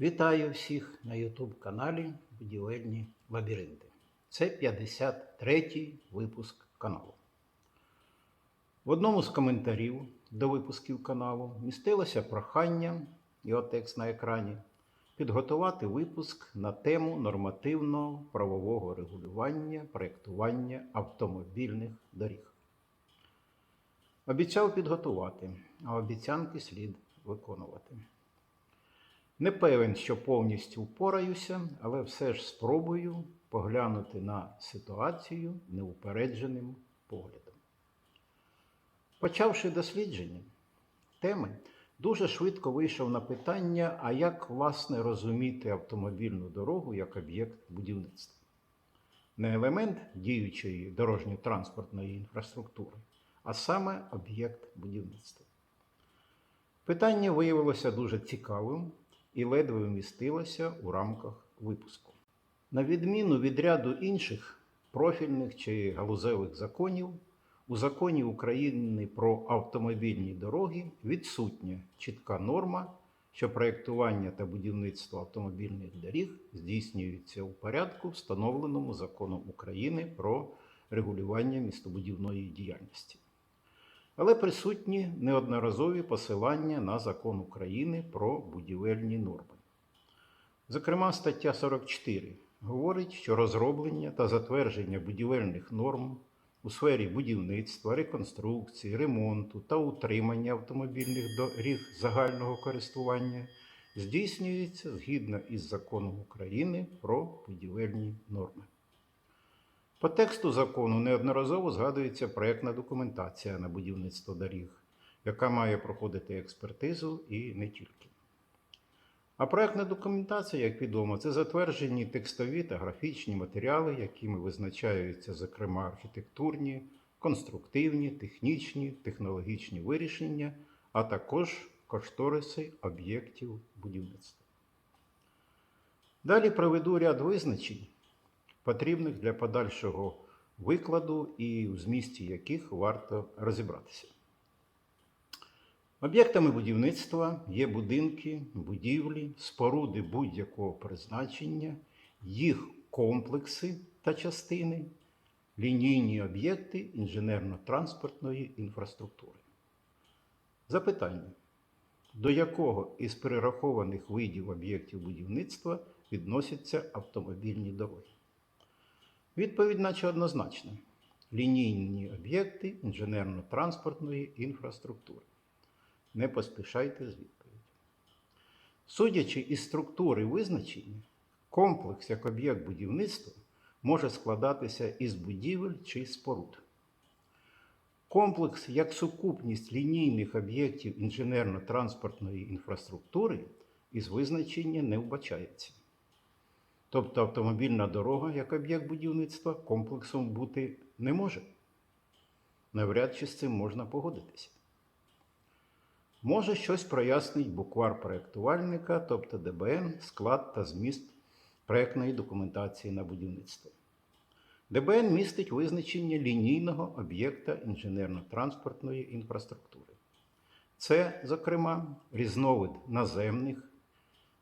Вітаю всіх на YouTube каналі Будівельні лабіринти. Це 53-й випуск каналу. В одному з коментарів до випусків каналу містилося прохання, його текст на екрані, підготувати випуск на тему нормативного правового регулювання проєктування автомобільних доріг. Обіцяв підготувати, а обіцянки слід виконувати. Не певен, що повністю впораюся, але все ж спробую поглянути на ситуацію неупередженим поглядом. Почавши дослідження теми, дуже швидко вийшов на питання, а як власне розуміти автомобільну дорогу як об'єкт будівництва. Не елемент діючої дорожньо-транспортної інфраструктури, а саме об'єкт будівництва. Питання виявилося дуже цікавим і ледве вмістилося у рамках випуску. На відміну від ряду інших профільних чи галузевих законів, у законі України про автомобільні дороги відсутня чітка норма, що проєктування та будівництво автомобільних доріг здійснюється у порядку, встановленому законом України про регулювання містобудівної діяльності але присутні неодноразові посилання на закон України про будівельні норми. Зокрема, стаття 44 говорить, що розроблення та затвердження будівельних норм у сфері будівництва, реконструкції, ремонту та утримання автомобільних доріг загального користування здійснюється згідно із законом України про будівельні норми. По тексту закону неодноразово згадується проєктна документація на будівництво доріг, яка має проходити експертизу і не тільки. А проєктна документація, як відомо, це затверджені текстові та графічні матеріали, якими визначаються, зокрема, архітектурні, конструктивні, технічні, технологічні вирішення, а також кошториси об'єктів будівництва. Далі проведу ряд визначень потрібних для подальшого викладу і в змісті яких варто розібратися. Об'єктами будівництва є будинки, будівлі, споруди будь-якого призначення, їх комплекси та частини, лінійні об'єкти інженерно-транспортної інфраструктури. Запитання. До якого із перерахованих видів об'єктів будівництва відносяться автомобільні дороги? Відповідь наче однозначна. Лінійні об'єкти інженерно-транспортної інфраструктури. Не поспішайте з відповіддю. Судячи із структури визначення, комплекс як об'єкт будівництва може складатися із будівель чи споруд. Комплекс як сукупність лінійних об'єктів інженерно-транспортної інфраструктури із визначення не вбачається. Тобто автомобільна дорога як об'єкт будівництва комплексом бути не може. Навряд чи з цим можна погодитися. Може щось прояснить буквар проєктувальника, тобто ДБН, склад та зміст проєктної документації на будівництво. ДБН містить визначення лінійного об'єкта інженерно-транспортної інфраструктури. Це, зокрема, різновид наземних,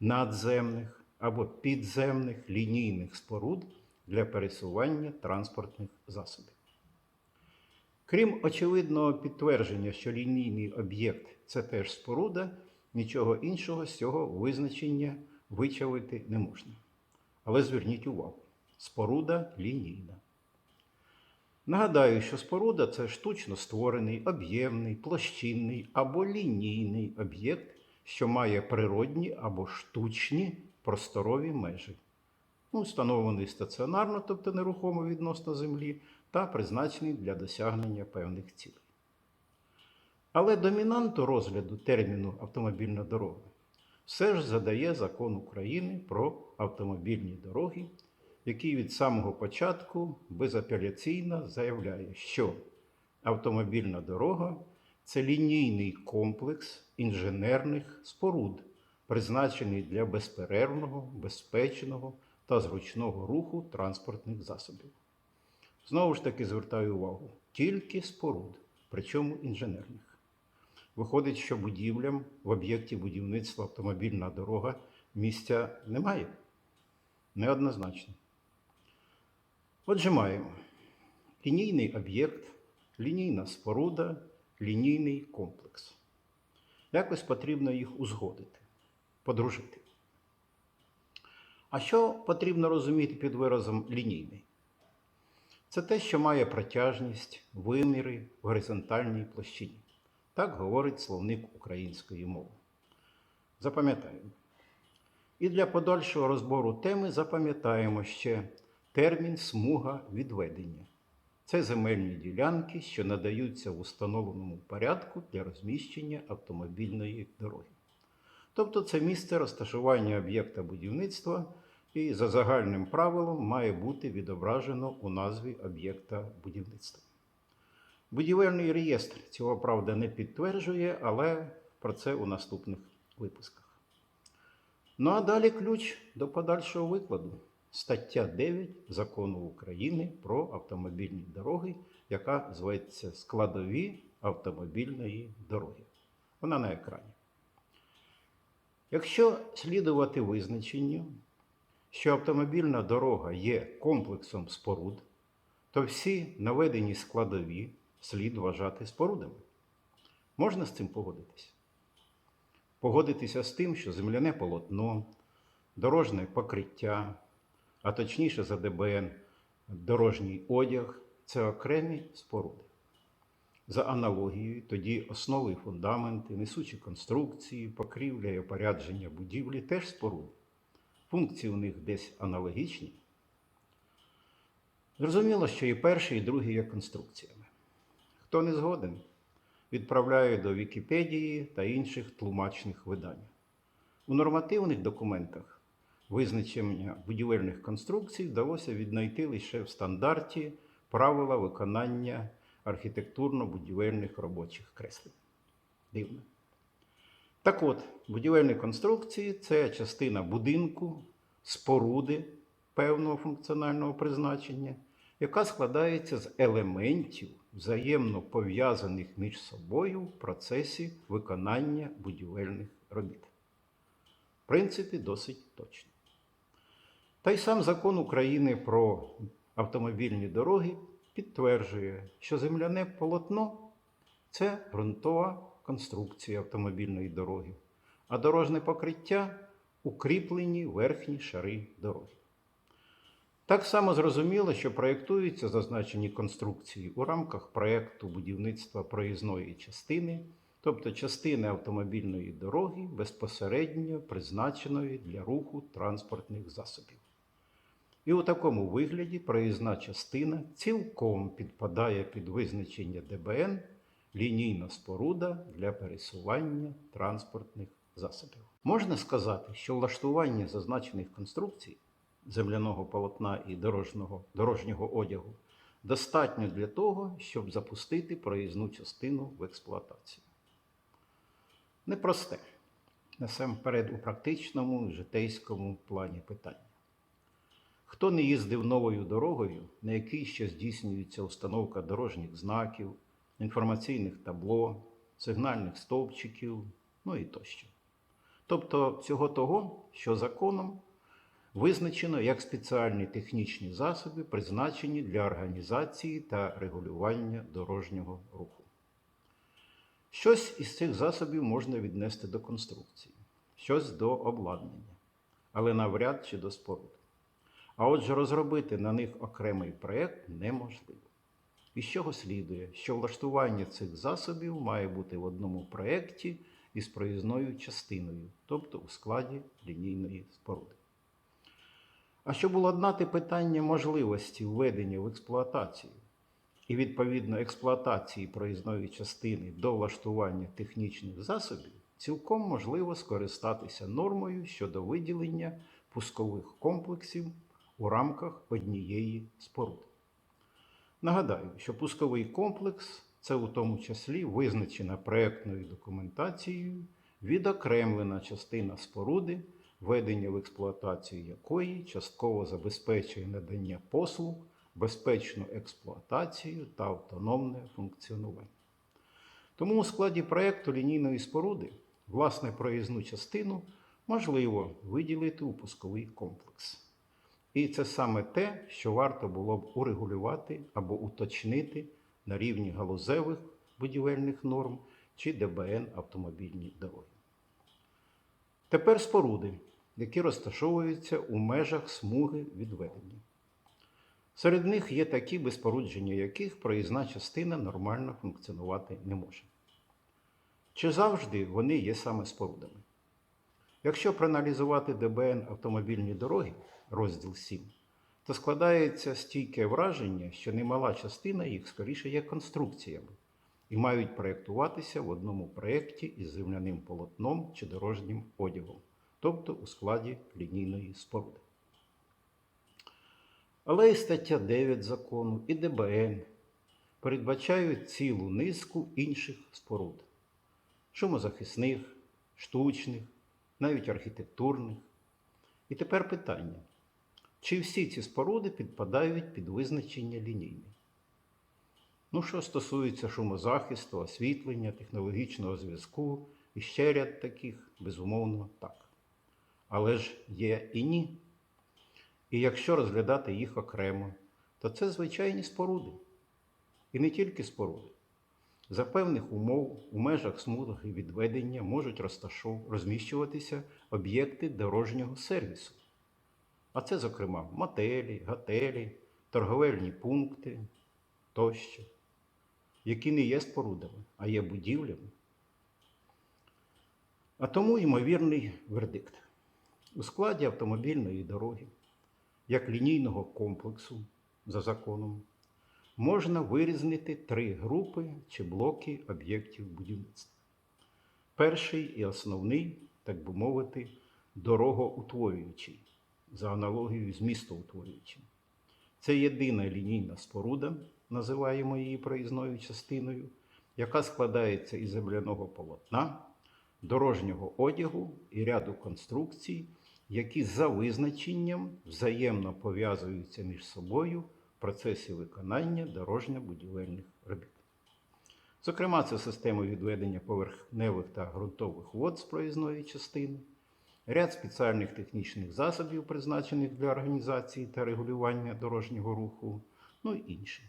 надземних або підземних лінійних споруд для пересування транспортних засобів. Крім очевидного підтвердження, що лінійний об'єкт це теж споруда, нічого іншого з цього визначення вичавити не можна. Але зверніть увагу, споруда лінійна. Нагадаю, що споруда це штучно створений, об'ємний, площинний або лінійний об'єкт, що має природні або штучні просторові межі, ну, встановлений стаціонарно, тобто нерухомо відносно землі, та призначений для досягнення певних цілей. Але домінанту розгляду терміну автомобільна дорога все ж задає закон України про автомобільні дороги, який від самого початку безапеляційно заявляє, що автомобільна дорога це лінійний комплекс інженерних споруд призначений для безперервного, безпечного та зручного руху транспортних засобів. Знову ж таки звертаю увагу, тільки споруд, причому інженерних. Виходить, що будівлям в об'єкті будівництва автомобільна дорога місця немає. Неоднозначно. Отже, маємо лінійний об'єкт, лінійна споруда, лінійний комплекс. Якось потрібно їх узгодити, подружити. А що потрібно розуміти під виразом лінійний? Це те, що має протяжність, виміри в горизонтальній площині. Так говорить словник української мови. Запам'ятаємо. І для подальшого розбору теми запам'ятаємо ще термін смуга відведення. Це земельні ділянки, що надаються в установленому порядку для розміщення автомобільної дороги. Тобто це місце розташування об'єкта будівництва і за загальним правилом має бути відображено у назві об'єкта будівництва. Будівельний реєстр цього правда не підтверджує, але про це у наступних випусках. Ну а далі ключ до подальшого викладу. Стаття 9 Закону України про автомобільні дороги, яка зветься Складові автомобільної дороги. Вона на екрані. Якщо слідувати визначенню, що автомобільна дорога є комплексом споруд, то всі наведені складові слід вважати спорудами. Можна з цим погодитися? Погодитися з тим, що земляне полотно, дорожне покриття, а точніше за ДБН, дорожній одяг це окремі споруди. За аналогією, тоді основи фундаменти, несучі конструкції, покрівля і опорядження будівлі теж споруди. Функції у них десь аналогічні. Зрозуміло, що і перший, і другий є конструкціями. Хто не згоден, відправляю до Вікіпедії та інших тлумачних видань. У нормативних документах визначення будівельних конструкцій вдалося віднайти лише в стандарті правила виконання архітектурно-будівельних робочих креслень. Дивно. Так от, будівельні конструкції це частина будинку, споруди певного функціонального призначення, яка складається з елементів, взаємно пов'язаних між собою в процесі виконання будівельних робіт. В принципі, досить точно. Та й сам закон України про автомобільні дороги підтверджує, що земляне полотно це ґрунтова конструкція автомобільної дороги, а дорожне покриття укріплені верхні шари дороги. Так само зрозуміло, що проєктуються зазначені конструкції у рамках проєкту будівництва проїзної частини, тобто частини автомобільної дороги безпосередньо призначеної для руху транспортних засобів. І у такому вигляді проїзна частина цілком підпадає під визначення ДБН лінійна споруда для пересування транспортних засобів. Можна сказати, що влаштування зазначених конструкцій земляного полотна і дорожнього, дорожнього одягу достатньо для того, щоб запустити проїзну частину в експлуатацію. Непросте, насамперед у практичному житейському плані питання. Хто не їздив новою дорогою, на якій ще здійснюється установка дорожніх знаків, інформаційних табло, сигнальних стовпчиків, ну і тощо. Тобто всього того, що законом визначено як спеціальні технічні засоби, призначені для організації та регулювання дорожнього руху. Щось із цих засобів можна віднести до конструкції, щось до обладнання, але навряд чи до споруд. А отже, розробити на них окремий проєкт неможливо. Із чого слідує, що влаштування цих засобів має бути в одному проєкті із проїзною частиною, тобто у складі лінійної споруди. А щоб уладнати питання можливості введення в експлуатацію і відповідно експлуатації проїзної частини до влаштування технічних засобів, цілком можливо скористатися нормою щодо виділення пускових комплексів у рамках однієї споруди. Нагадаю, що пусковий комплекс це у тому числі визначена проєктною документацією відокремлена частина споруди, введення в експлуатацію якої частково забезпечує надання послуг, безпечну експлуатацію та автономне функціонування. Тому у складі проєкту лінійної споруди власне проїзну частину можливо виділити у пусковий комплекс. І це саме те, що варто було б урегулювати або уточнити на рівні галузевих будівельних норм чи ДБН автомобільні дороги. Тепер споруди, які розташовуються у межах смуги відведення. Серед них є такі, без спорудження яких проїзна частина нормально функціонувати не може. Чи завжди вони є саме спорудами? Якщо проаналізувати ДБН автомобільні дороги, розділ 7, то складається стійке враження, що немала частина їх скоріше є конструкціями і мають проєктуватися в одному проєкті із земляним полотном чи дорожнім одягом, тобто у складі лінійної споруди. Але і стаття 9 закону, і ДБН передбачають цілу низку інших споруд шумозахисних, штучних, навіть архітектурних. І тепер питання: чи всі ці споруди підпадають під визначення лінійні? Ну, що стосується шумозахисту, освітлення, технологічного зв'язку і ще ряд таких, безумовно, так. Але ж є і ні. І якщо розглядати їх окремо, то це звичайні споруди. І не тільки споруди. За певних умов у межах смуги відведення можуть розміщуватися об'єкти дорожнього сервісу. А це, зокрема, мотелі, готелі, торговельні пункти тощо, які не є спорудами, а є будівлями. А тому ймовірний вердикт. У складі автомобільної дороги, як лінійного комплексу за законом, можна вирізнити три групи чи блоки об'єктів будівництва. Перший і основний, так би мовити, дорогоутворюючий, за аналогією з містоутворюючим. Це єдина лінійна споруда, називаємо її проїзною частиною, яка складається із земляного полотна, дорожнього одягу і ряду конструкцій, які за визначенням взаємно пов'язуються між собою в процесі виконання дорожньо-будівельних робіт. Зокрема, це система відведення поверхневих та ґрунтових вод з проїзної частини, ряд спеціальних технічних засобів, призначених для організації та регулювання дорожнього руху, ну і інші.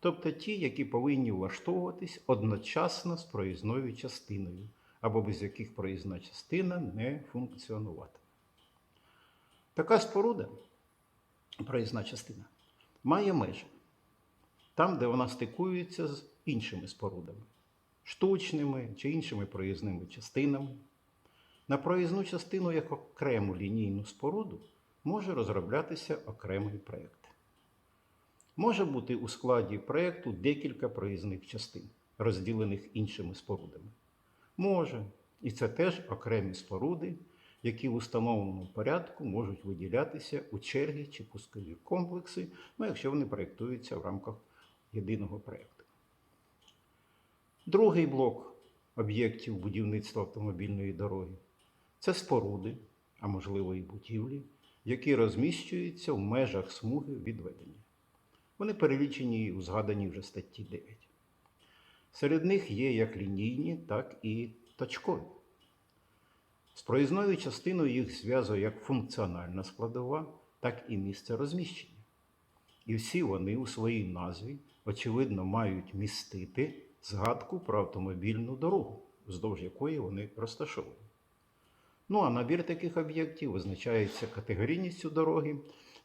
Тобто ті, які повинні влаштовуватись одночасно з проїзною частиною, або без яких проїзна частина не функціонуватиме. Така споруда, проїзна частина, має межі там, де вона стикується з іншими спорудами, штучними чи іншими проїзними частинами. На проїзну частину як окрему лінійну споруду може розроблятися окремий проєкт. Може бути у складі проєкту декілька проїзних частин, розділених іншими спорудами. Може, і це теж окремі споруди, які в установленому порядку можуть виділятися у черги чи пускові комплекси, ну, якщо вони проєктуються в рамках єдиного проєкту. Другий блок об'єктів будівництва автомобільної дороги це споруди, а можливо і будівлі, які розміщуються в межах смуги відведення. Вони перелічені у згаданій вже статті 9. Серед них є як лінійні, так і точкові. З проїзною частиною їх зв'язує як функціональна складова, так і місце розміщення. І всі вони у своїй назві, очевидно, мають містити згадку про автомобільну дорогу, вздовж якої вони розташовані. Ну а набір таких об'єктів визначається категорійністю дороги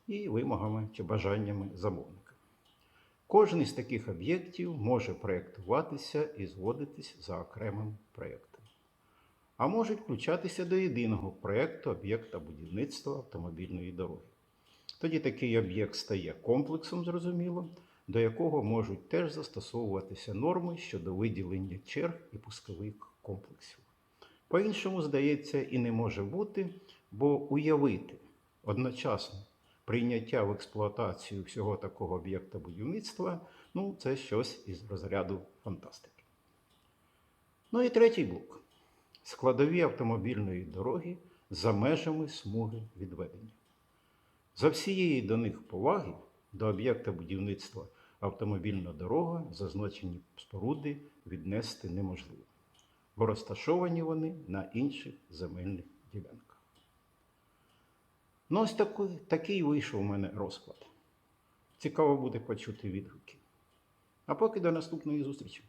і вимогами чи бажаннями замовника. Кожен із таких об'єктів може проєктуватися і зводитись за окремим проєктом, а можуть включатися до єдиного проєкту об'єкта будівництва автомобільної дороги. Тоді такий об'єкт стає комплексом, зрозуміло, до якого можуть теж застосовуватися норми щодо виділення черг і пускових комплексів. По-іншому, здається, і не може бути, бо уявити одночасно прийняття в експлуатацію всього такого об'єкта будівництва ну, це щось із розряду фантастики. Ну і третій блок складові автомобільної дороги за межами смуги відведення. За всієї до них поваги до об'єкта будівництва автомобільна дорога, зазначені споруди віднести неможливо, бо розташовані вони на інших земельних ділянках. Ну, ось такий, такий вийшов у мене розклад. Цікаво буде почути відгуки. А поки до наступної зустрічі.